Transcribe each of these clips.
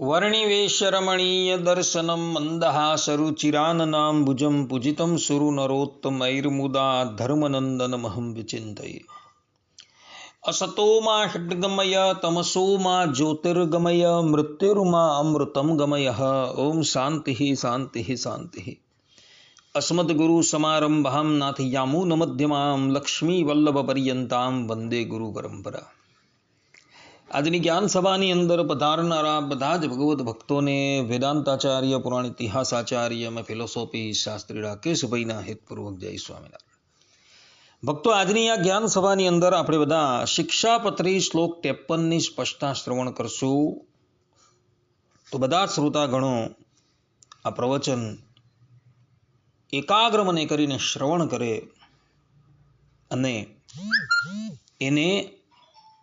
વર્ણિવેશરમણીયદર્શनं મન્દહાસરુચિરાનનામ્બુજं પૂજિतं સુરુનરોત્તમૈર્મુદા ધર્મનંદનમહં વિચિંતયે અસતો મા ષડ્ગમય તમસો મા જ્યોતિર્ગમય મૃત્યુર્મા અમૃતમ ગમય ઓમ શાંતિ શાંતિ શાંતિ અસ્મદગુરુ સમારંભામ નાથયામૂનમધ્યમામ લક્ષ્મીવલ્લભપર્યંતામ વંદે ગુરુ પરંપરા આજની જ્ઞાન સભાની અંદર પધારનારા બધા જ ભગવત ભક્તોને વેદાંતાચાર્ય, પુરાણ ઇતિહાસાચાર્ય અને ફિલોસોફી શાસ્ત્રી રાકેશભાઈના હેતપૂર્વક જય સ્વામિનારાયણ. ભક્તો, આજની આ જ્ઞાન સભાની અંદર આપણે બધા શિક્ષાપત્રી શ્લોક ત્રેપનની સ્પષ્ટતા શ્રવણ કરશું. તો બધા શ્રોતાગણો, આ પ્રવચન એકાગ્ર મને કરીને શ્રવણ કરે અને એને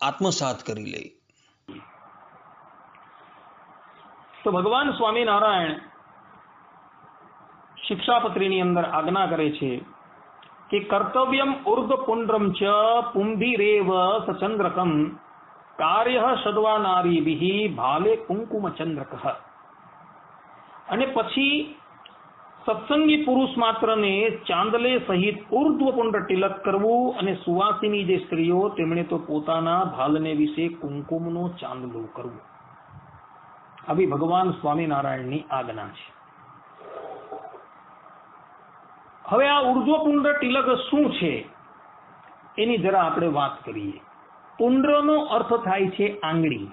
આત્મસાત કરી લે. તો ભગવાન સ્વામિનારાયણ શિક્ષાપત્રીની અંદર આજ્ઞા કરે છે કે કર્તવ્યમ ઉર્ધ પુંડ્રમ ચ પુંભીરેવ સચંદ્રકમ કાર્ય સદવા નારીભિ ભાલે કુંકુમ ચંદ્રક. અને પછી સત્સંગી પુરુષ માત્રને ચાંદલે સહિત ઉર્ધ્વપુંડ તિલક કરવું અને સુવાસીની જે સ્ત્રીઓ, તેમણે તો પોતાના ભાલને વિશે કુંકુમનો ચાંદલો કરવું. આવી ભગવાન સ્વામિનારાયણની આજ્ઞા છે હવે આ ઉર્ધ્વપુંડ તિલક શું છે? એની જરા આપણે વાત કરીએ. પુંડ્રનો અર્થ થાય છે આંગળી.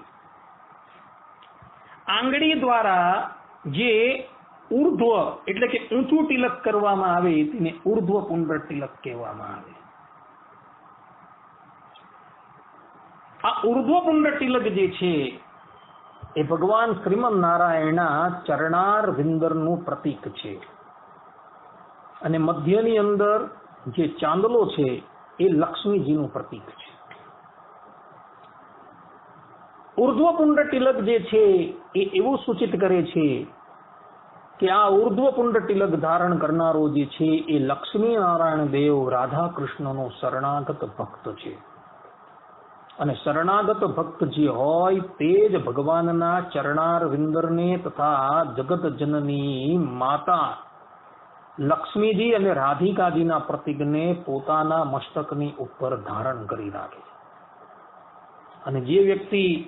આંગળી દ્વારા જે ઉર્ધ્વ એટલે કે ઊંચું તિલક કરવામાં આવે, તેને ઉર્ધ્વ પુંડ્ર તિલક કહેવામાં આવે. આ ઉર્ધ્વ પુંડ્ર તિલક જે છે એ ભગવાન શ્રીમદ નારાયણના ચરણાર વિંદરનું પ્રતીક છે. અને મધ્યની અંદર જે ચાંદલો છે, એ લક્ષ્મીજીનું પ્રતીક છે. ઉર્ધ્વપુંડ તિલક જે છે, એ એવું સૂચિત કરે છે કે આ ઉર્ધ્વપુંડ તિલક ધારણ કરનારો જે છે, એ લક્ષ્મી નારાયણ દેવ રાધા કૃષ્ણનો શરણાગત ભક્ત છે. અને શરણાગત ભક્ત જે હોય તે જ ભગવાનના ચરણાર વિંદરને તથા જગત જનની માતા લક્ષ્મીજી અને રાધિકાજીના પ્રતિકને પોતાના મસ્તકની ઉપર ધારણ કરી રાખે છે. અને જે વ્યક્તિ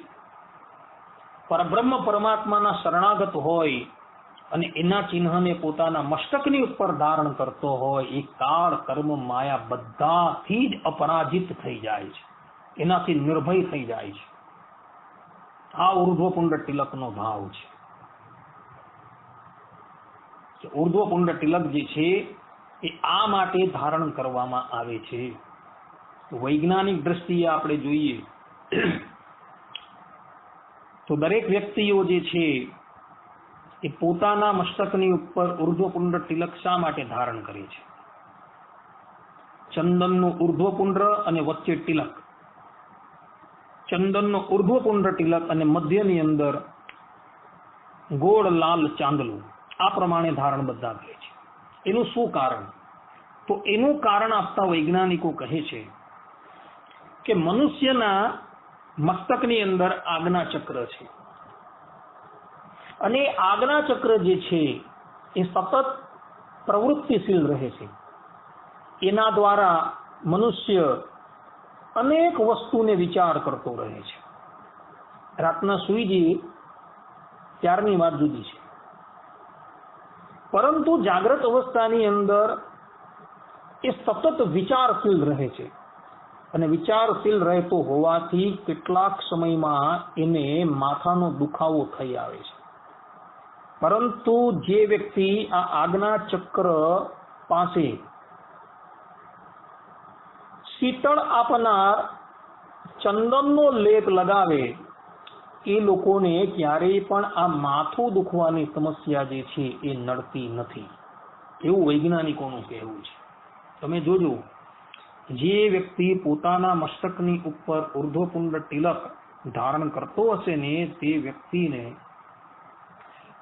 પરબ્રહ્મ પરમાત્માના શરણાગત હોય અને એના ચિહ્નને પોતાના મસ્તકની ઉપર ધારણ કરતો હોય, એ કાળ કર્મ માયા બધાથી જ અપરાજિત થઈ જાય છે. એનાથી નિર્ભય થઈ જાય છે. આ ઉર્ધ્વપુંડ તિલકનો ભાવ છે. ઉર્ધ્વપુંડ તિલક જે છે, એ આ માટે ધારણ કરવામાં આવે છે. વૈજ્ઞાનિક દ્રષ્ટિએ આપણે જોઈએ, તો દરેક વ્યક્તિઓ જે છે, એ પોતાના મસ્તકની ઉપર ઉર્ધ્વપુંડ તિલક શા માટે ધારણ કરે છે? ચંદનનું ઉર્ધ્વપુંડ અને વચ્ચે તિલક. ચંદનનો ઉર્ધ્વપુંડ તિલક અને મધ્યની અંદર ગોળ લાલ ચાંદલું. આ પ્રમાણે ધારણ બધા કરે છે. એનું શું કારણ? તો એનું કારણ આપતા વૈજ્ઞાનિકો કહે છે કે મનુષ્યના મસ્તકની અંદર આજ્ઞા ચક્ર છે. અને આજ્ઞા ચક્ર જે છે, એ સતત પ્રવૃત્તિશીલ રહે છે. એના દ્વારા મનુષ્ય અનેક વસ્તુને વિચાર કરતો રહે છે. રાતના સુઈ જઈએ ત્યારની વાત જુદી છે. પરંતુ જાગ્રત અવસ્થાની અંદર એ સતત વિચારશીલ રહે છે અને વિચારશીલ રહેતો હોવાથી કેટલાક સમયમાં એને માથાનો દુખાવો થઈ આવે છે. પરંતુ જે વ્યક્તિ આ આજ્ઞા ચક્ર પાસે શીતળ આપનાર ચંદનનો લેપ લગાવે, એ લોકોને ક્યારેય પણ આ માથું દુખવાની સમસ્યા જે છે એ નડતી નથી. એવું વૈજ્ઞાનિકોનું કહેવું છે. તમે જોજો, જે વ્યક્તિ પોતાના મસ્તકની ઉપર ઉર્ધ્વપુંડ તિલક ધારણ કરતો હશે ને, તે વ્યક્તિને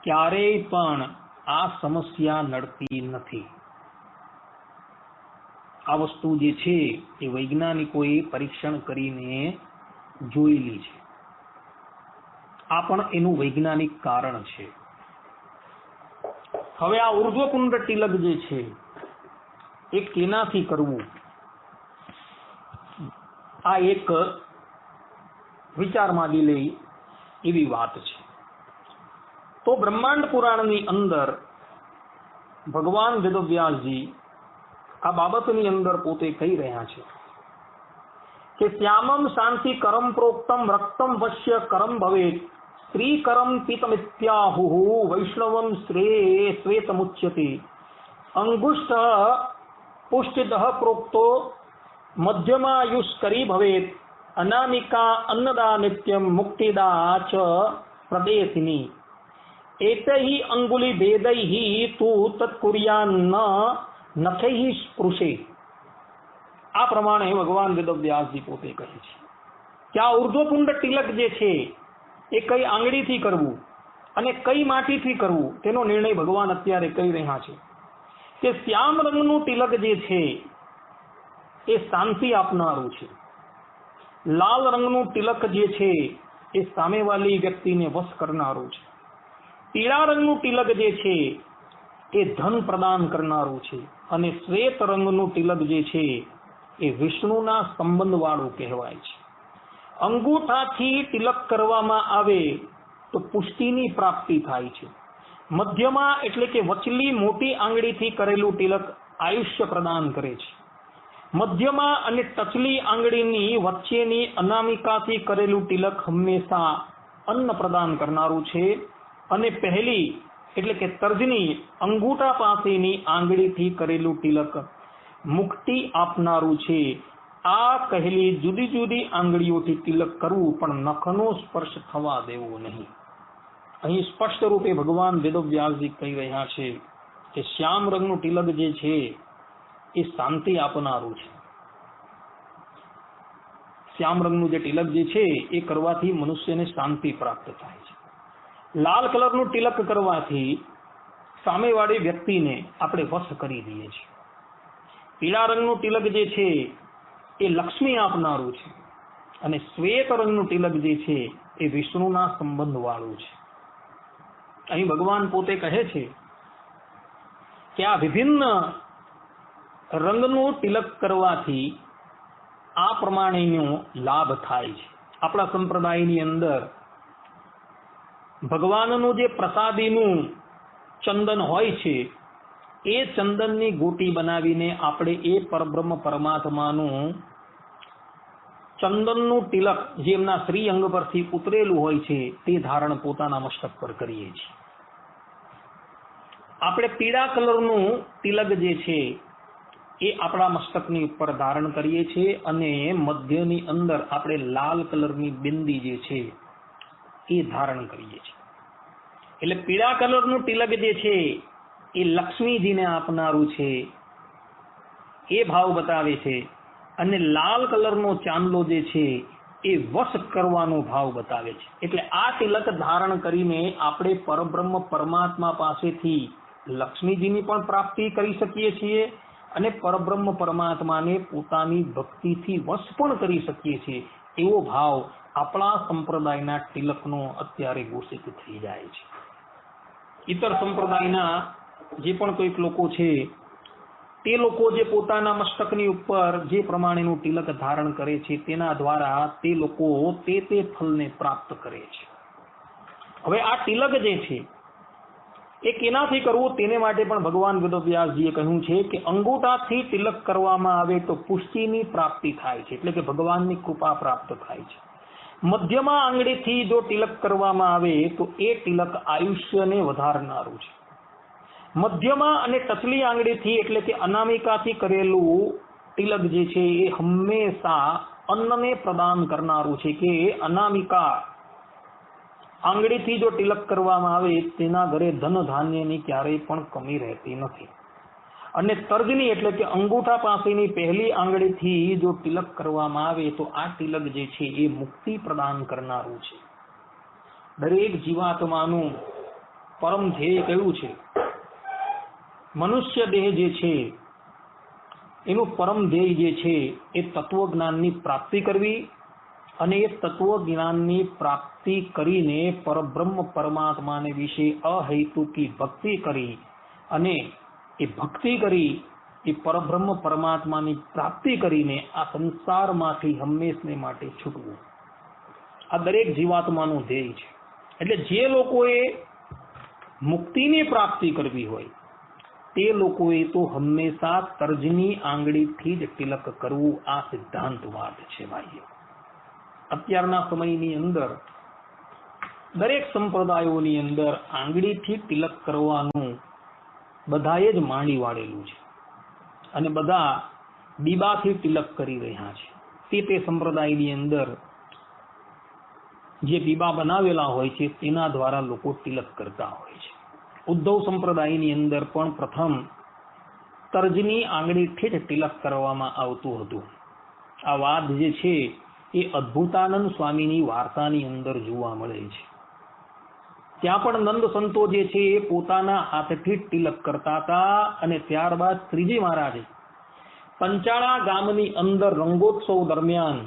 ક્યારેય પણ આ સમસ્યા નડતી નથી. આ વસ્તુ જે છે એ વૈજ્ઞાનિકોએ પરીક્ષણ કરીને જોયેલી છે. આ પણ એનું વૈજ્ઞાનિક કારણ છે. હવે આ ઉર્ધ્વકુંડ તિલક જે છે, એ કેનાથી કરવું? આ એક વિચાર માંગી લે એવી વાત છે. તો બ્રહ્માંડ પુરાણની અંદર ભગવાન વેદવ્યાસજી આ બાબતની અંદર પોતે કહી રહ્યા છે કે શ્યામમ શાંતિ કરમ પ્રોક્તમ રક્તમ વશ્ય કરમ ભવેત. સ્ત્રી કરમ પિતમિત્યાહુ, વૈષ્ણવમ શ્રેય શ્વેતમુચ્યતે. અંગુષ્ઠ પુષ્ટિદ પ્રોક્તો મધ્યમાયુષ્કરી ભવેત. અનામિકા અન્નદા નિત્યમ મુક્તિદા ચ પ્રદેશિની. એતૈ અંગુલી ભેદૈ તુ તત્કુર્યાન નખૈ સ્પૃશે આ પ્રમાણે ભગવાન વેદવ્યાસજી પોતે કહે છે. કે આ ઉર્ધ્વપુંડ તિલક જે છે, એ કઈ આંગળીથી કરવું અને કઈ માટીથી કરવું, તેનો નિર્ણય ભગવાન અત્યારે કહી રહ્યા છે. કે શ્યામ રંગનું તિલક જે છે, એ શાંતિ આપનારું છે. લાલ રંગનું તિલક જે છે, એ સામેવાળી વ્યક્તિને વશ કરનારું છે. પીળા રંગનું તિલક જે છે, એ ધન પ્રદાન કરનારું છે. અને શ્વેત રંગનું તિલક જે છે એ વિષ્ણુના સંબંધવાળું કહેવાય છે. અંગૂઠાથી તિલક કરવામાં આવે તો પુષ્ટિની પ્રાપ્તિ થાય છે. મધ્યમાં એટલે કે વચલી મોટી આંગળીથી કરેલું તિલક આયુષ્ય પ્રદાન કરે છે. મધ્યમાં અને ટચલી આંગળીની વચ્ચેની અનામિકાથી કરેલું તિલક હંમેશા અન્ન પ્રદાન કરનારું છે અને પહેલી એટલે કે તર્જની અંગૂઠા પાસેની આંગળીથી કરેલું તિલક. મુક્તિ આપનારું છે. આ કહેલી જુદી જુદી આંગળીઓથી તિલક કરવું પણ નખનો સ્પર્શ થવા દેવો નહીં. અહીં સ્પષ્ટ રૂપે ભગવાન વેદવ્યાસજી કહી રહ્યા છે કે શ્યામ રંગનું તિલક જે છે, એ શાંતિ આપનારું છે. શ્યામ રંગનું જે તિલક જે છે, એ કરવાથી મનુષ્યને શાંતિ પ્રાપ્ત થાય. લાલ કલરનું તિલક કરવાથી સામેવાળી વ્યક્તિને આપણે વશ કરી દઈએ છીએ. પીળા રંગનું તિલક જે છે, એ લક્ષ્મી આપનારું છે. અને શ્વેત રંગનું તિલક જે છે, એ વિષ્ણુના સંબંધ વાળું છે. અહીં ભગવાન પોતે કહે છે કે આ વિભિન્ન રંગનું તિલક કરવાથી આ પ્રમાણેનો લાભ થાય છે. આપણા સંપ્રદાયની અંદર ભગવાનનું જે પ્રસાદીનું ચંદન હોય છે, એ ચંદનની ગોટી બનાવીને આપણે એ પરબ્રહ્મ પરમાત્માનું ચંદનનું તિલક જે એમના શ્રી અંગ પરથી ઉતરેલું હોય છે, તે ધારણ પોતાના મસ્તક પર કરીએ છીએ. આપણે પીળા કલરનું તિલક જે છે, એ આપણા મસ્તકની ઉપર ધારણ કરીએ છીએ અને મધ્યની અંદર આપણે લાલ કલરની બિંદી જે છે એ ધારણ કરીએ છીએ. એટલે પીળા કલરનું તિલક જે છે, એ લક્ષ્મીજીને આપનારું છે. એ ભાવ બતાવે છે અને લાલ કલરનો ચાંદલો જે છે, એ વશ કરવાનો ભાવ બતાવે છે. એટલે આ તિલક ધારણ કરીને આપણે પરબ્રહ્મ પરમાત્મા પાસેથી લક્ષ્મીજીની પણ પ્રાપ્તિ કરી શકીએ છીએ અને પરબ્રહ્મ પરમાત્માને પોતાની ભક્તિથી વશ પણ કરી શકીએ છીએ. એવો ભાવ આપણા સંપ્રદાયના તિલકનો અત્યારે ઘોષિત થઈ જાય છે. ઇતર સંપ્રદાયના જે પણ કોઈક લોકો છે, તે લોકો જે પોતાના મસ્તકની ઉપર જે પ્રમાણેનું તિલક ધારણ કરે છે, તેના દ્વારા તે લોકો તે તે ફલને પ્રાપ્ત કરે છે. હવે આ તિલક જે છે એ કેનાથી કરવું તેને માટે પણ ભગવાન વેદવ્યાસજીએ કહ્યું છે કે અંગૂઠાથી તિલક કરવામાં આવે તો પુષ્ટિની પ્રાપ્તિ થાય છે, એટલે કે ભગવાનની કૃપા પ્રાપ્ત થાય છે. મધ્યમાં આંગળીથી જો તિલક કરવામાં આવે તો એ તિલક આયુષ્યને વધારનારું છે. મધ્યમાં અને ટચલી આંગળીથી એટલે કે અનામિકાથી કરેલું તિલક જે છે એ હંમેશા અન્નને પ્રદાન કરનારું છે કે અનામિકા આંગળીથી જો તિલક કરવામાં આવે, તેના ઘરે ધન ધાન્યની ક્યારેય પણ કમી રહેતી નથી. અને તર્જની એટલે કે અંગૂઠા પાસેની પહેલી આંગળીથી જો તિલક કરવામાં આવે, તો આ તિલક જે છે, એ મુક્તિ પ્રદાન કરનારું છે. દરેક જીવાત્માનું પરમ ધ્યેય કયું છે? મનુષ્ય દેહ જે છે, એનું પરમ ધ્યેય જે છે, એ તત્વજ્ઞાનની પ્રાપ્તિ કરવી અને એ તત્વ જ્ઞાનની પ્રાપ્તિ કરીને પરબ્રહ્મ પરમાત્માને વિશે અહૈતુકી ભક્તિ કરી અને એ ભક્તિ કરી, એ પરબ્રહ્મ પરમાત્માની પ્રાપ્તિ કરીને આ સંસારમાંથી હંમેશને માટે છૂટવું. આ દરેક જીવાત્માનું ધ્યેય છે. એટલે જે લોકોએ મુક્તિની પ્રાપ્તિ કરવી હોય, તે લોકોએ તો હંમેશા તર્જની આંગળીથી જ તિલક કરવું આ સિદ્ધાંતવાદ છે, ભાઈઓ. અત્યારના સમયની અંદર, દરેક સંપ્રદાયોની અંદર આંગળીથી તિલક કરવાનું બધાએ જ માંડી વાળેલું છે. અને બધા બીબાથી તિલક કરી રહ્યા છે. તે તે સંપ્રદાયની અંદર જે બીબા બનાવેલા હોય છે, તેના દ્વારા લોકો તિલક કરતા હોય છે. ઉદ્ધવ સંપ્રદાયની અંદર પણ પ્રથમ તર્જની આંગળીથી જ તિલક કરવામાં આવતું હતું. આ વાત જે છે એ અદ્ભુતાનંદ સ્વામીની વાર્તાની અંદર જોવા મળે છે. ત્યાં પણ નંદ સંતો જે છે એ પોતાના હાથથી તિલક કરતા હતા અને ત્યારબાદ શ્રીજી મહારાજે પંચાળા ગામની અંદર રંગોત્સવ દરમિયાન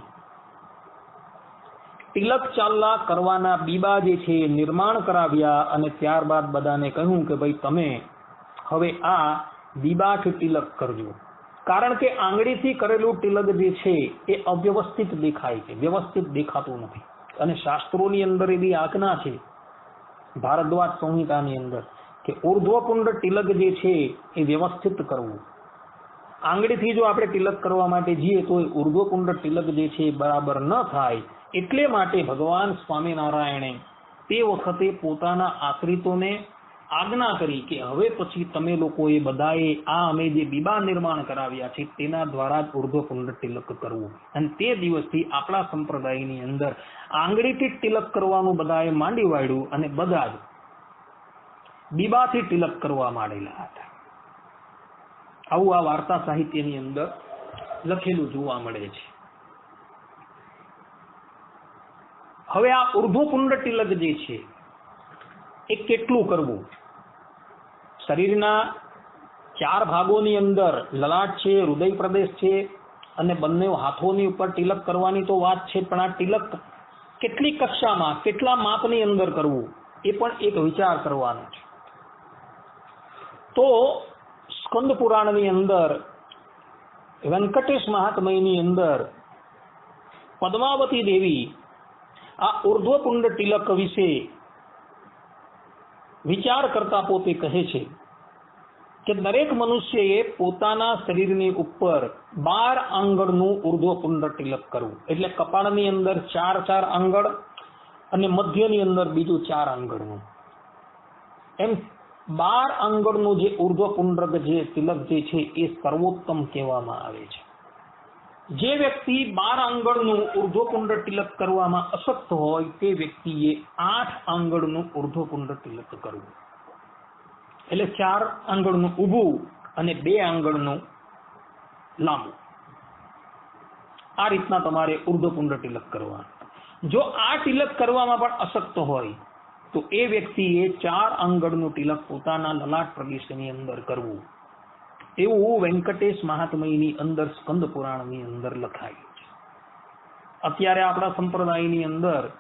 તિલક ચાલલા કરવાના બીબા જે છે નિર્માણ કરાવ્યા અને ત્યારબાદ બધાને કહ્યું કે ભાઈ તમે હવે આ દીબાથી તિલક કરજો. કારણ કે આંગળીથી કરેલું તિલક જે છે એ અવ્યવસ્થિત દેખાય છે, વ્યવસ્થિત દેખાતું નથી. અને શાસ્ત્રોની અંદર એવી આજ્ઞા છે, ભારદ્વાજ સંહિતાની અંદર, કે ઉર્ધ્વપુંડ તિલક જે છે એ વ્યવસ્થિત કરવું. આંગળીથી જો આપણે તિલક કરવા માટે જઈએ, તો એ ઉર્ધ્વપુંડ તિલક જે છે એ બરાબર ન થાય. એટલે માટે ભગવાન સ્વામિનારાયણે તે વખતે પોતાના આશ્રિતોને આજ્ઞા કરી કે હવે પછી તમે લોકોએ બધાએ આ અમે જે બીબા નિર્માણ કરાવ્યા છે, તેના દ્વારા જ ઉર્ધ્વપુંડ તિલક કરવું. અને તે દિવસથી આપણા સંપ્રદાયની અંદર આંગળીથી તિલક કરવાનું બધાએ માંડી વાળ્યું અને બધા જ બીબાથી તિલક કરવા માંડેલા હતા. આવું આ વાર્તા સાહિત્યની અંદર લખેલું જોવા મળે છે. હવે આ ઉર્ધ્વપુંડ તિલક જે છે, એ કેટલું કરવું? શરીરના ચાર ભાગોની અંદર લલાટ છે હૃદય પ્રદેશ છે અને બંને હાથોની ઉપર તિલક કરવાની તો વાત છે, પણ આ તિલક કેટલી કક્ષામાં, કેટલા માપની અંદર કરવું, એ પણ એક વિચાર કરવાનો છે. તો સ્કંદ પુરાણની અંદર, વેંકટેશ મહાત્મયની અંદર પદ્માવતી દેવી આ ઉર્ધ્વકુંડ તિલક વિશે વિચાર કરતા પોતે કહે છે કે દરેક મનુષ્યએ પોતાના શરીરની ઉપર બાર આંગળનું ઉર્ધ્વકુંડ તિલક કરવું. એટલે કપાળની અંદર ચાર ચાર આંગળ અને મધ્યની અંદર બીજું ચાર આંગળનું. એમ બાર આંગળનું જે ઉર્ધ્વપુંડ્રક જે તિલક જે છે એ સર્વોત્તમ કહેવામાં આવે છે. જે વ્યક્તિ બાર આંગળનું ઉર્ધ્વપુંડ તિલક કરવામાં અશક્ત હોય તે વ્યક્તિએ આઠ આંગળનું ઉર્ધ્વપુંડ તિલક કરવું. એટલે ચાર આંગળનું ઊભું અને બે આંગળનું લાંબુ. આ રીતના તમારે ઉર્ધ્વપુંડ તિલક કરવાનું. જો આ તિલક કરવામાં પણ અશક્ત હોય, તો એ વ્યક્તિએ ચાર આંગળનું તિલક પોતાના લલાટ પ્રદેશની અંદર કરવું. એવું વેંકટેશ મહાત્મયની અંદર સ્કંદ પુરાણની અંદર લખાયું છે. અત્યારે આપણા સંપ્રદાયની અંદર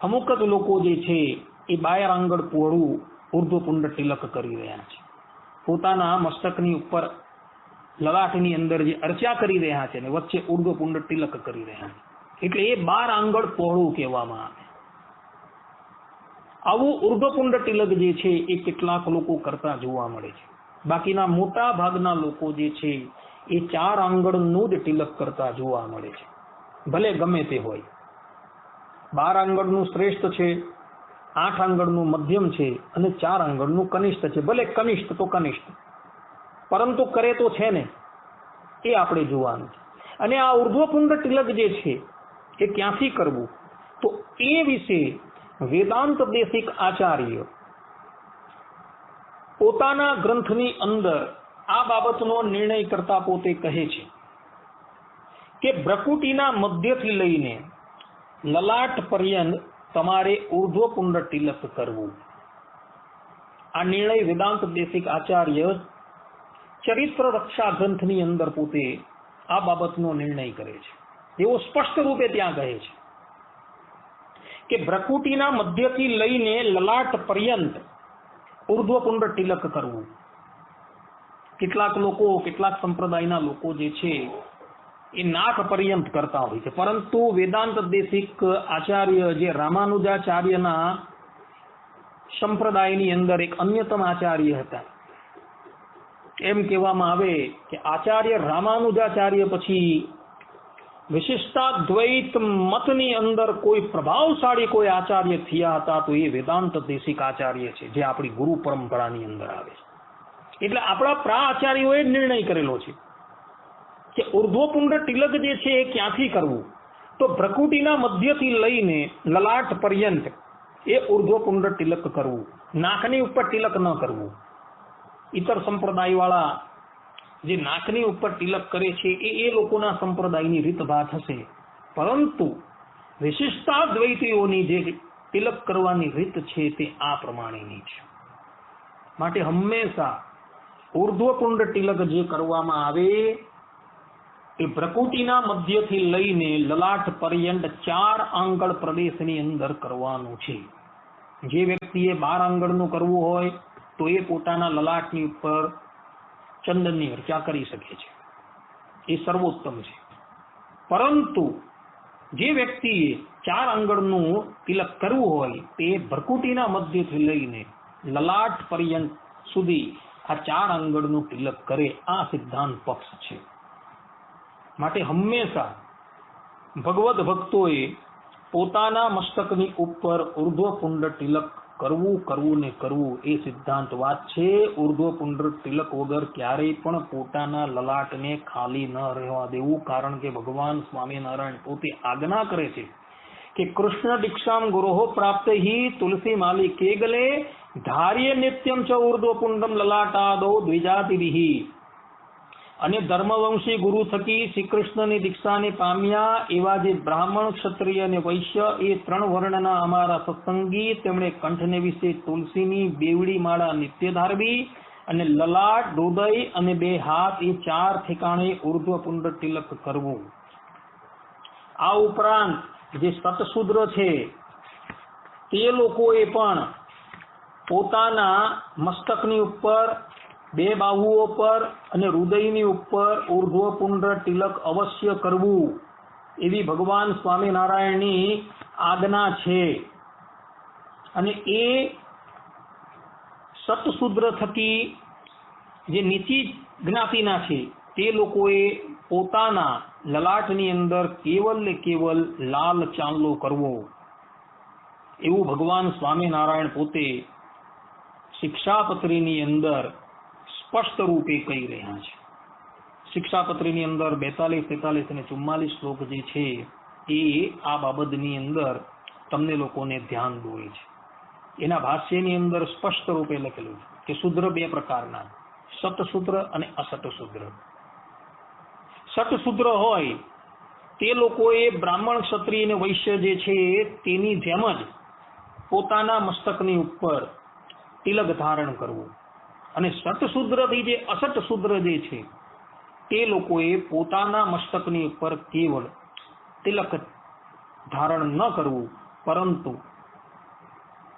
અમુક જ લોકો જે છે એ બાયર આંગળ પહોળું ઉર્ધ્વપુંડ તિલક કરી રહ્યા છે. પોતાના મસ્તકની ઉપર લલાટની અંદર જે અર્ચા કરી રહ્યા છે ને વચ્ચે ઉર્ધ્વપુંડ તિલક કરી રહ્યા છે. એટલે એ બાર આંગળ પહોળું કહેવામાં આવે. આવું ઉર્ધ્વપુંડ તિલક જે છે એ કેટલાક લોકો કરતા જોવા મળે છે. બાકીના મોટા ભાગના લોકો જે છે, એ ચાર આંગળનું જ તિલક કરતા જોવા મળે છે. ભલે ગમે તે હોય. બાર આંગળનું શ્રેષ્ઠ છે, આઠ આંગળનું મધ્યમ છે અને ચાર આંગળનું કનિષ્ઠ છે. ભલે કનિષ્ઠ તો કનિષ્ઠ. પરંતુ કરે તો છે ને? એ આપણે જોવાનું છે. અને આ ઉર્ધ્વપુંડ તિલક જે છે, એ ક્યાંથી કરવું? તો એ વિશે વેદાંત દેશિક આચાર્ય પોતાના ગ્રંથની અંદર આ બાબતનો નિર્ણય કરતા પોતે કહે છે કે ભ્રકુટીના મધ્યથી લઈને લલાટ પર્યંત તમારે ઉર્ધ્વપુંડ તિલક કરવું. આ નિર્ણય વેદાંત દેશિક આચાર્ય ચરિત્ર રક્ષા ગ્રંથની અંદર પોતે આ બાબતનો નિર્ણય કરે છે. એવો સ્પષ્ટ રૂપે ત્યાં કહે છે કે ભ્રકુટીના મધ્યથી લઈને લલાટ પર્યંત ઉર્ધ્વપુંડ તિલક કરવું. કેટલાક લોકો, કેટલાક સંપ્રદાયના લોકો જે છે, એ નાક પર્યંત કરતા હોય છે. પરંતુ વેદાંત દેશિક આચાર્ય જે રામાનુજાચાર્યના સંપ્રદાયની અંદર એક અન્યતમ આચાર્ય હતા. એમ કહેવામાં આવે કે આચાર્ય રામાનુજાચાર્ય પછી વિશિષ્ટાદ્વૈત મતની અંદર કોઈ પ્રભાવશાળી કોઈ આચાર્ય થયા હતા તો એ વેદાંત દેશિક આચાર્ય છે, જે આપણી ગુરુ પરંપરાની અંદર આવે છે. એટલે આપણા પ્રા નિર્ણય કરેલો છે કે ઉર્ધ્વપુંડ તિલક જે છે એ ક્યાંથી કરવું? તો ભ્રકુટીના મધ્યથી લઈને લલાટ પર્યંત એ ઉર્ધ્વપુંડ તિલક કરવું, નાકની ઉપર તિલક ન કરવું. ઇતર સંપ્રદાય વાળા જે નાકની ઉપર તિલક કરે છે, એ એ લોકોના સંપ્રદાયની રીતભાત હશે. પરંતુ વિશિષ્ટાદ્વૈતીઓની જે તિલક કરવાની રીત છે તે આ પ્રમાણેની છે. માટે હંમેશા ઉર્ધ્વકુંડ તિલક જે કરવામાં આવે, એ પ્રકૃતિના મધ્યથી લઈને લલાટ પર્યંત ચાર આંગળ પ્રદેશની અંદર કરવાનું છે. જે વ્યક્તિએ બાર આંગળનું કરવું હોય, તો એ પોતાના લલાટની ઉપર ચંદનની અર્ચા કરી શકે છે. એ સર્વોત્તમ છે. પરંતુ જે વ્યક્તિએ ચાર આંગણનું તિલક કરવું હોય, તે ભરકુટીના મધ્યથી લઈને લલાટ પર્યંત સુધી આ ચાર આંગણનું તિલક કરે, આ સિદ્ધાંત પક્ષ છે. માટે હંમેશા ભગવત ભક્તોએ પોતાના મસ્તકની ઉપર ઉર્ધ્વપુંડ તિલક કરવું કરવું ને કરવું એ સિદ્ધાંત વાત છે. ઉર્ધ્વપુંડ તિલક વગર ક્યારેય પણ પોતાના લલાટને ખાલી ન રહેવા દેવું, કારણ કે ભગવાન સ્વામિનારાયણ પોતે આજ્ઞા કરે છે કે કૃષ્ણ દીક્ષામ ગુરોહો પ્રાપ્ત હિ તુલસી માલી કેગલે ધાર્ય નિત્યમ ચ ઉર્ધ્વપુંડમ લલાટાદો દ્વિજાતિભિ અને ધર્મવંશી ગુરુ થકી શ્રી કૃષ્ણની દીક્ષાને પામ્યા. એવા જે બ્રાહ્મણ, ક્ષત્રિય અને વૈશ્ય, એ ત્રણ વર્ણના અમારા સત્સંગી. તેમણે કંઠને વિશે તુલસીની બેવડી માળા નિત્ય ધારવી અને લલાટ હૃદય અને બે હાથ, એ ચાર ઠેકાણે ઉર્ધ્વપુંડ તિલક કરવું. આ ઉપરાંત જે સતશૂદ્ર છે, તે લોકોએ પણ પોતાના મસ્તકની ઉપર બે બાહુઓ પર અને હૃદયની ઉપર ઉર્ધ્વપુંડ તિલક અવશ્ય કરવું. એવી ભગવાન સ્વામિનારાયણની આજ્ઞા છે. અને એ સતશુદ્ર થકી જે નીચી જ્ઞાતિના છે, તે લોકોએ પોતાના લલાટની અંદર કેવલ ને કેવલ લાલ ચાંદલો કરવો. એવું ભગવાન સ્વામિનારાયણ પોતે શિક્ષાપત્રીની અંદર સ્પષ્ટ રૂપે કહી રહ્યા છે. શિક્ષાપત્રીની અંદર બેતાલીસ, તેતાલીસ અને ચુમ્માલીસ શ્લોક જે છે, એ આ બાબતની અંદર તમને લોકોને ધ્યાન દોરે છે. એના ભાષ્યની અંદર સ્પષ્ટ રૂપે લખેલું છે કે શુદ્ર બે પ્રકારના સતશુદ્ર અને અસતશુદ્ર સતશુદ્ર હોય, તે લોકોએ બ્રાહ્મણ, ક્ષત્રિય અને વૈશ્ય જે છે, તેની જેમ જ પોતાના મસ્તકની ઉપર તિલક ધારણ કરવું. અને સતશૂદ્રથી જે અસતશૂદ્ર જે છે, તે લોકોએ પોતાના મસ્તકની ઉપર કેવળ તિલક ધારણ ન કરવું, પરંતુ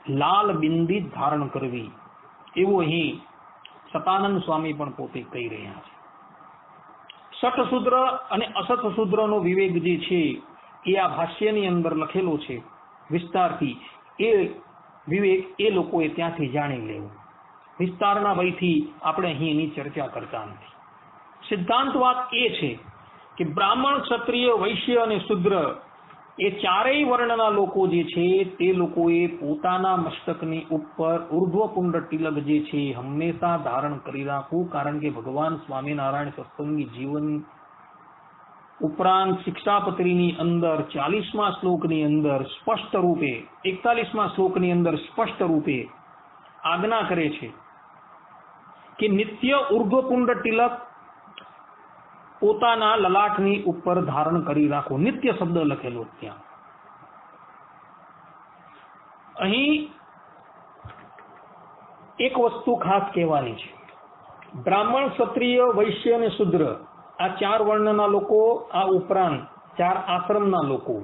લાલ બિંદી ધારણ કરવી. એવું અહીં સતાનંદ સ્વામી પણ પોતે કહી રહ્યા છે. સટશુદ્ર અને અસતશૂદ્રનો વિવેક જે છે, એ આ ભાષ્યની અંદર લખેલો છે વિસ્તારથી. એ વિવેક એ લોકોએ ત્યાંથી જાણી લેવું. વિસ્તારના ભયથી આપણે અહીં એની ચર્ચા કરતા નથી. સિદ્ધાંત વાત એ છે કે બ્રાહ્મણ, ક્ષત્રિય, વૈશ્ય અને શુદ્ર એ ચારેય વર્ણના લોકો જે છે તે લોકોએ પોતાના મસ્તકની ઉપર ઉર્ધ્વપુંડ તિલક જે છે હંમેશા ધારણ કરી રાખવું, કારણ કે ભગવાન સ્વામિનારાયણ સત્સંગી જીવન ઉપરાંત શિક્ષાપત્રીની અંદર, ચાલીસમા શ્લોકની અંદર સ્પષ્ટ રૂપે, એકતાલીસમા શ્લોકની અંદર સ્પષ્ટ રૂપે આજ્ઞા કરે છે. કે નિત્ય ઉર્ધ્વપુંડ તિલક પોતાના લલાટની ઉપર ધારણ કરી રાખો. નિત્ય શબ્દ લખેલો ત્યાં. અહીં એક વસ્તુ ખાસ કહેવાની છે. બ્રાહ્મણ, ક્ષત્રિય, વૈશ્ય અને શુદ્ર આ ચાર વર્ણના લોકો, આ ઉપરાંત ચાર આશ્રમના લોકો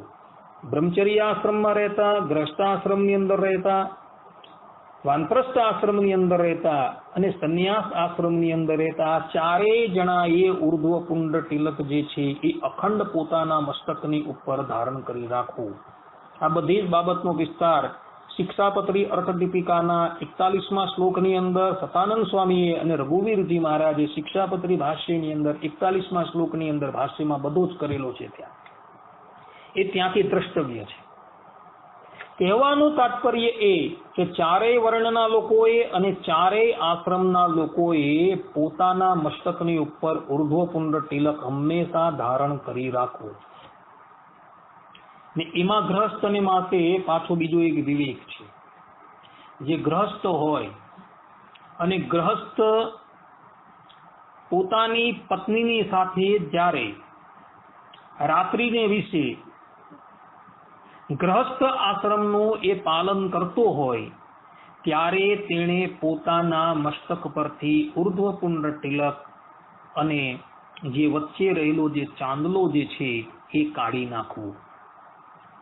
બ્રહ્મચર્ય આશ્રમમાં રહેતા ગ્રસ્તાશ્રમની અંદર રહેતા વાનપ્રસ્થ આશ્રમની અંદર રહેતા અને સંન્યાસ આશ્રમની અંદર રહેતા ચારેય જણા એ ઉર્ધ્વ પુંડ તિલક જે છે એ અખંડ પોતાના મસ્તકની ઉપર ધારણ કરી રાખવું આ બધી જ બાબતનો વિસ્તાર શિક્ષાપત્રી અર્થદીપિકાના એકતાલીસમાં શ્લોકની અંદર સતાનંદ સ્વામીએ અને રઘુવીરજી મહારાજે શિક્ષાપત્રી ભાષ્યની અંદર એકતાલીસમાં શ્લોકની અંદર ભાષ્યમાં બધો જ કરેલો છે ત્યાં. એ ત્યાંથી દ્રષ્ટવ્ય છે. કહેવાનું તાત્પર્ય એ કે ચારેય વર્ણના લોકોએ અને ચારેય આશ્રમના લોકોએ પોતાના મસ્તકની ઉપર ઉર્ધ્વપુંડ તિલક હંમેશા ધારણ કરી રાખવું. ને એમાં ગ્રહસ્થને માટે પાછો બીજો એક વિવેક છે. જે ગ્રહસ્થ હોય અને ગ્રહસ્થ પોતાની પત્નીની સાથે જ્યારે રાત્રિને વિશે ગ્રહસ્થ આશ્રમનું એ પાલન કરતો હોય, ત્યારે તેણે પોતાના મસ્તક પરથી ઉર્ધ્વપુંડ તિલક અને જે વચ્ચે રહેલો જે ચાંદલો જે છે એ કાઢી નાખવો.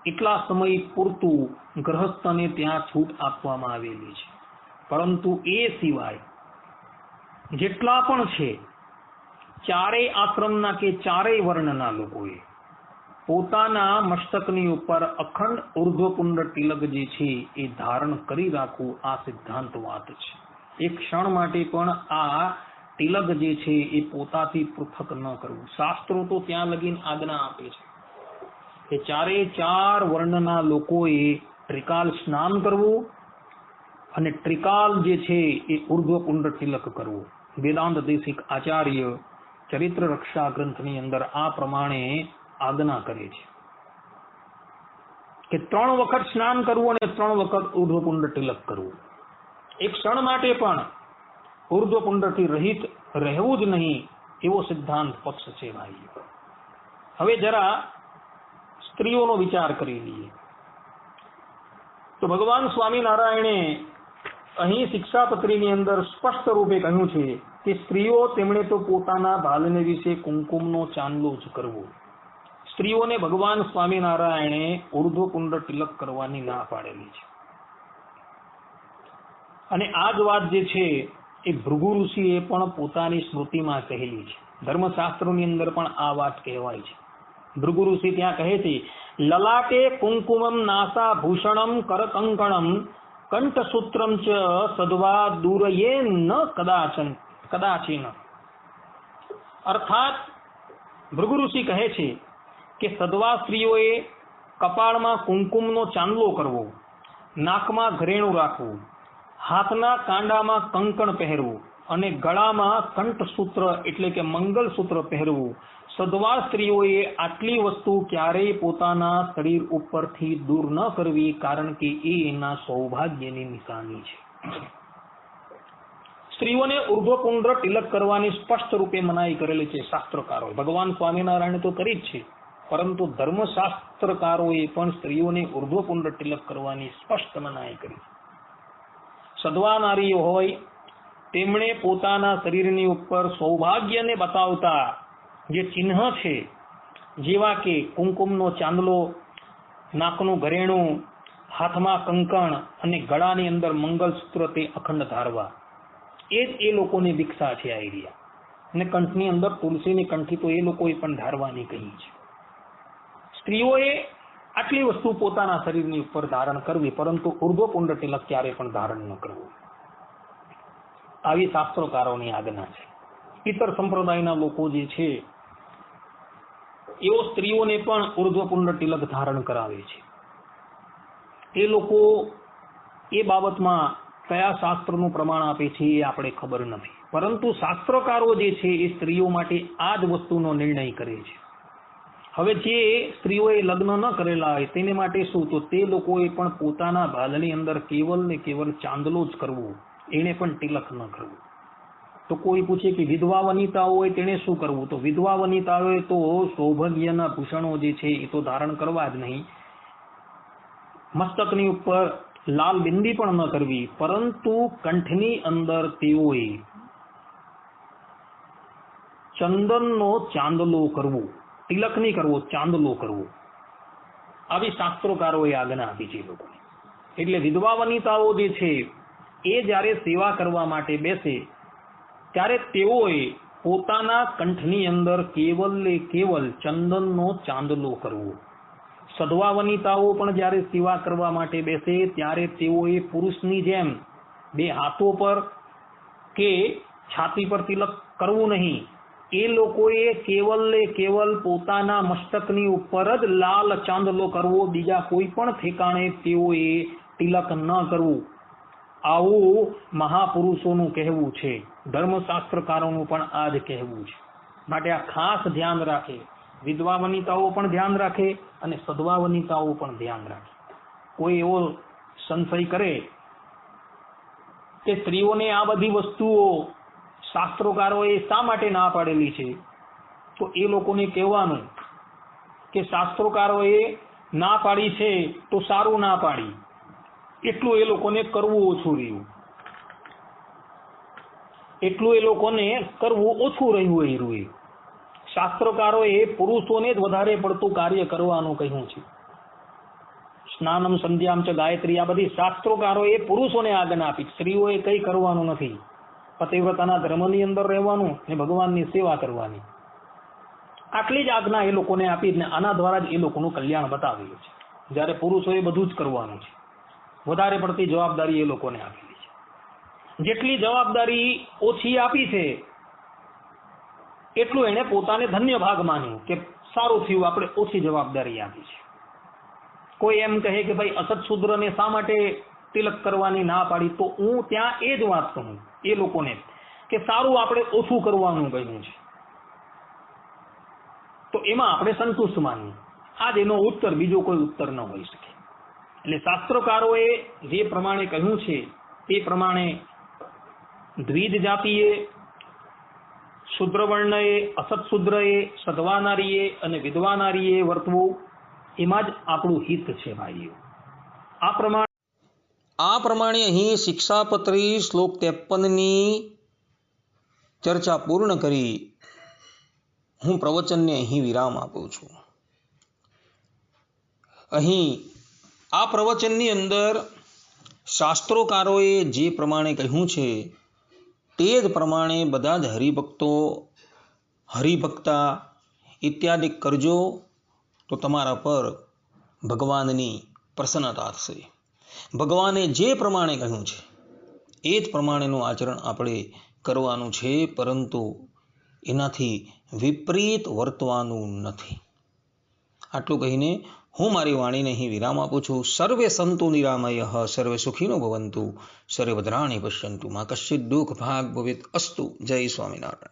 એટલા સમય પૂરતું ગ્રહસ્થને ત્યાં છૂટ આપવામાં આવેલી છે. પરંતુ એ સિવાય જેટલા પણ છે, ચારેય આશ્રમના કે ચારેય વર્ણના લોકોએ પોતાના મસ્તકની ઉપર અખંડ ઉર્ધ્વપુંડ તિલક છે એ ધારણ કરી રાખવું આ સિદ્ધાંત વાત છે. એક ક્ષણ માટે પણ આ તિલક જે છે એ પોતાથી પૃથક ન કરવું. શાસ્ત્રો તો ત્યાં લગીન આજ્ઞા આપે છે કે ચારે ચાર વર્ણના લોકોએ ત્રિકાલ સ્નાન કરવું અને ત્રિકાલ જે છે એ ઉર્ધ્વપુંડ તિલક કરવું. વેદાંત દેશિક આચાર્ય ચરિત્ર રક્ષા ગ્રંથની અંદર આ પ્રમાણે આજ્ઞા કરે છે કે ત્રણ વખત સ્નાન કરવું અને ત્રણ વખત ઉર્ધ્વપુંડ તિલક કરવું. એક ક્ષણ માટે પણ ઉર્ધ્વપુંડથી રહિત રહેવું જ નહીં એવો સિદ્ધાંત પક્ષ છે ભાઈ હવે જરા સ્ત્રીઓનો વિચાર કરી લઈએ. તો ભગવાન સ્વામિનારાયણે અહીં શિક્ષાપત્રીની અંદર સ્પષ્ટ રૂપે કહ્યું છે કે સ્ત્રીઓ તેમણે તો પોતાના ભાલને વિશે કુમકુમનો ચાંદલો જ કરવો. સ્ત્રીઓને ભગવાન સ્વામિનારાયણે ઉર્ધ્વકુંડ તિલક કરવાની ના પાડેલી છે. અને આ જ વાત જે છે એ ભૃગુ ઋષિએ પણ પોતાની સ્મૃતિમાં કહેલી છે. ધર્મશાસ્ત્રોની અંદર પણ આ વાત કહેવાય છે. ભૃગુ ઋષિ ત્યાં કહે છે, લલાટે કુંકુમમ નાસા ભૂષણમ કરકંકણમ કંઠસૂત્રમ ચ સદવા દૂરયે ન કદાચન, કદાચિન. અર્થાત, ભૃગુ ઋષિ કહે છે કે સદવા સ્ત્રીઓએ કપાળમાં કુમકુમનો ચાંદલો કરવો, નાકમાં ઘરેણું રાખવું, હાથના કાંડામાં કંકણ પહેરવું અને ગળામાં કંઠસૂત્ર એટલે કે મંગલસૂત્ર પહેરવું, સદવા સ્ત્રીઓએ આટલી વસ્તુ ક્યારેય પોતાના શરીર ઉપરથી દૂર ન કરવી કારણ કે એ એના સૌભાગ્યની નિશાની છે. સ્ત્રીઓને ઉર્ધ્વપુંડ તિલક કરવાની સ્પષ્ટ રૂપે મનાઈ કરેલી છે શાસ્ત્રકારો. ભગવાન સ્વામિનારાયણ તો કરી જ છે. પરંતુ ધર્મશાસ્ત્રકારોએ પણ સ્ત્રીઓને ઉર્ધ્વપુંડ તિલક કરવાની સ્પષ્ટ મનાઈ કરી. સદવા નારીઓ હોય, તેમણે પોતાના શરીરની ઉપર સૌભાગ્યને બતાવતા જે ચિહ્ન છે, જેવા કે કુમકુમનો ચાંદલો, નાકનું ઘરેણું, હાથમાં કંકણ અને ગળાની અંદર મંગલસૂત્ર તે અખંડ ધારવા. એ જ એ લોકોની દીક્ષા છે આ અને કંઠની અંદર તુલસીની કંઠી તો એ લોકોએ પણ ધારવાની કહી છે. સ્ત્રીઓએ આટલી વસ્તુ પોતાના શરીરની ઉપર ધારણ કરવી, પરંતુ ઉર્ધ્વપુંડ તિલક ક્યારે પણ ધારણ ન કરવું. આવી શાસ્ત્રોકારોની આજ્ઞા છે. ઇતર સંપ્રદાયના લોકો જે છે, એઓ સ્ત્રીઓને પણ ઉર્ધ્વપુંડ તિલક ધારણ કરાવે છે. એ લોકો એ બાબતમાં કયા શાસ્ત્રનું પ્રમાણ આપે છે એ આપણે ખબર નથી. પરંતુ શાસ્ત્રકારો જે છે એ સ્ત્રીઓ માટે આ જ વસ્તુનો નિર્ણય કરે છે. હવે જે સ્ત્રીઓએ લગ્ન ન કરેલા હોય તેને માટે શું? તો તે લોકોએ પણ પોતાના ભાલની અંદર કેવલ ને કેવલ ચાંદલો જ કરવો. એને પણ તિલક ન કરવું. તો કોઈ પૂછે કે વિધવા વનિતાઓ હોય તેણે શું કરવું? તો વિધવા વનિતાઓએ તો સૌભાગ્યના ભૂષણો જે છે એ તો ધારણ કરવા જ નહીં. મસ્તકની ઉપર લાલ બિંદી પણ ન કરવી. પરંતુ કંઠની અંદર તેઓએ ચંદનનો ચાંદલો કરવો. તિલક નહીં કરવો ચાંદલો કરવો. આવી શાસ્ત્રોકારોએ આજ્ઞા આપી છે લોકોને. એટલે વિધવા વનિતાઓ જે છે, એ જ્યારે સેવા કરવા માટે બેસે, ત્યારે તેઓએ પોતાના કંઠની અંદર કેવલ ને કેવલ ચંદનનો ચાંદલો કરવો. સધવા વનિતાઓ પણ જ્યારે સેવા કરવા માટે બેસે, ત્યારે તેઓએ પુરુષની જેમ બે હાથો પર કે છાતી પર તિલક કરવું નહીં. એ લોકોએ કેવલ કેવલ પોતાના મસ્તકની ઉપર જ લાલ ચાંદલો કરવો, બીજા કોઈ પણ ઠેકાણે તેઓએ તિલક ન કરવું. આવું મહાપુરુષોનું કહેવું છે. ધર્મશાસ્ત્રકારોનું પણ આ જ કહેવું છે. માટે આ ખાસ ધ્યાન રાખે. વિધવા વનિતાઓ પણ ધ્યાન રાખે અને સદવા વનિતાઓ પણ ધ્યાન રાખે. કોઈ એવો સંશય કરે કે સ્ત્રીઓને આ બધી વસ્તુઓ શાસ્ત્રોકારોએ શા માટે ના પાડેલી છે? તો એ લોકોને કહેવાનું કે શાસ્ત્રોકારોએ ના પાડી છે તો સારું ના પાડી. એટલું એ લોકોને કરવું ઓછું રહ્યું. એટલું એ લોકોને કરવું ઓછું રહ્યું એ રહ્યું શાસ્ત્રકારોએ પુરુષોને જ વધારે પડતું કાર્ય કરવાનું કહ્યું છે. સ્નાનમ સંધ્યામ છે ગાયત્રી આ બધી શાસ્ત્રોકારોએ પુરુષોને આજ્ઞા આપી. સ્ત્રીઓએ કંઈ કરવાનું નથી. પતિવ્રતાના ધર્મની અંદર રહેવાનું અને ભગવાનની સેવા કરવાની. આટલી જ આજ્ઞા એ લોકોને આપી અને આના દ્વારા જ એ લોકોનું કલ્યાણ બતાવ્યું છે. જ્યારે પુરુષોએ બધું જ કરવાનું છે. વધારે પડતી જવાબદારી એ લોકોને આપેલી છે. જેટલી જવાબદારી ઓછી આપી છે, એટલું એને પોતાને ધન્ય ભાગ માન્યું કે સારું થયું, આપણે ઓછી જવાબદારી આપી છે. કોઈ એમ કહે કે ભાઈ અસત શૂદ્રને શા માટે તિલક કરવાની ના પાડી, તો હું ત્યાં એ જ વાત કહું. એ લોકોને કે સારું આપણે ઓછું કરવાનું કહ્યું છે. તો એમાં આપણે સંતુષ્ટ માનવું આ એનો ઉત્તર બીજો કોઈ ઉત્તર ન હોઈ શકે. એટલે શાસ્ત્રકારોએ જે પ્રમાણે કહ્યું છે, તે પ્રમાણે દ્વિજ જાતિએ, શુદ્રવર્ણએ, અસત્શુદ્રએ, સદવાનારીએ અને વિધવા નારીએ વર્તવું એમાં જ આપણું હિત છે ભાઈઓ. આ પ્રમાણે આ પ્રમાણે અહીં શિક્ષાપત્રી શ્લોક ત્રેપનની ચર્ચા પૂર્ણ કરી. હું પ્રવચનને અહીં વિરામ આપું છું. અહીં આ પ્રવચનની અંદર શાસ્ત્રોકારોએ જે પ્રમાણે કહ્યું છે, તે જ પ્રમાણે બધા જ હરિભક્તો, હરિભક્તા ઇત્યાદિ કરજો તો તમારા પર ભગવાનની પ્રસન્નતા થશે. ભગવાને જે પ્રમાણે કહ્યું છે, એ જ પ્રમાણેનું આચરણ આપણે કરવાનું છે, પરંતુ એનાથી વિપરીત વર્તવાનું નથી. આટલું કહીને હું મારી વાણીને અહીં વિરામ આપું છું. સર્વે સંતુ નિરામય, સર્વે સુખીનો ભવંતુ, સર્વે ભદ્રાણી પશ્યંતુ. માં કશ્ચિત દુઃખ ભાગ ભવિત અસ્તુ. જય સ્વામિનારાયણ.